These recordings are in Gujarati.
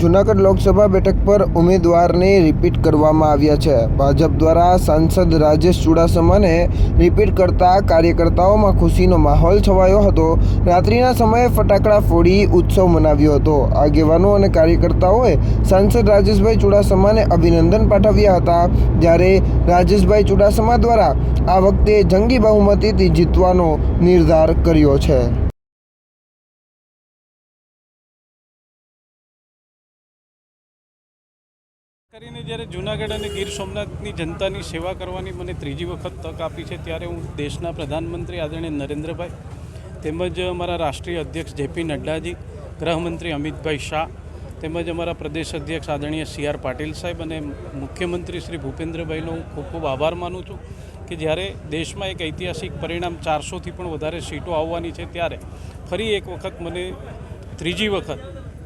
જૂનાગઢ લોકસભા બેઠક પર ઉમેદવારને રિપીટ કરવામાં આવ્યા છે. ભાજપ દ્વારા સાંસદ રાજેશ ચુડાસમાને રિપીટ કરતા કાર્યકર્તાઓમાં ખુશીનો માહોલ છવાયો હતો. રાત્રિના સમયે ફટાકડા ફોડી ઉત્સવ મનાવ્યો હતો. આગેવાનો અને કાર્યકર્તાઓએ સાંસદ રાજેશભાઈ ચુડાસમાને અભિનંદન પાઠવ્યા હતા, જ્યારે રાજેશભાઈ ચુડાસમા દ્વારા આ વખતે જંગી બહુમતીથી જીતવાનો નિર્ધાર કર્યો છે. કરીને જ્યારે જૂનાગઢ અને ગીર સોમનાથની જનતાની સેવા કરવાની મને ત્રીજી વખત તક આપી છે, ત્યારે હું દેશના પ્રધાનમંત્રી આદરણીય નરેન્દ્રભાઈ તેમજ અમારા રાષ્ટ્રીય અધ્યક્ષ જેપી નડ્ડાજી, ગૃહમંત્રી અમિતભાઈ શાહ તેમજ અમારા પ્રદેશ અધ્યક્ષ આદરણીય સી આર પાટીલ સાહેબ અને મુખ્યમંત્રી શ્રી ભૂપેન્દ્રભાઈનો હું ખૂબ ખૂબ આભાર માનું છું કે જ્યારે દેશમાં એક ઐતિહાસિક પરિણામ ચારસોથી પણ વધારે સીટો આવવાની છે, ત્યારે ફરી એક વખત મને ત્રીજી વખત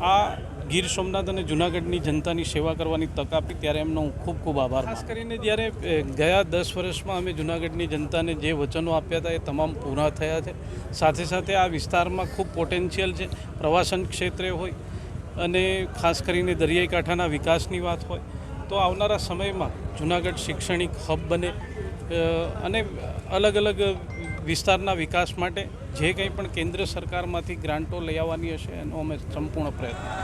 આ ગીર સોમનાથ અને જૂનાગઢની જનતાની સેવા કરવાની તક આપી ત્યારે એમનો હું ખૂબ ખૂબ આભાર ખાસ કરીને જ્યારે ગયા દસ વર્ષમાં અમે જૂનાગઢની જનતાને જે વચનો આપ્યા હતા એ તમામ પૂરા થયા છે. સાથે સાથે આ વિસ્તારમાં ખૂબ પોટેન્શિયલ છે. પ્રવાસન ક્ષેત્રે હોય અને ખાસ કરીને દરિયાઈ કાંઠાના વિકાસની વાત હોય તો આવનારા સમયમાં જૂનાગઢ શૈક્ષણિક હબ બને અને અલગ અલગ વિસ્તારના વિકાસ માટે જે કંઈ પણ કેન્દ્ર સરકારમાંથી ગ્રાન્ટો લઈ આવવાની હશે એનો અમે સંપૂર્ણ પ્રયત્ન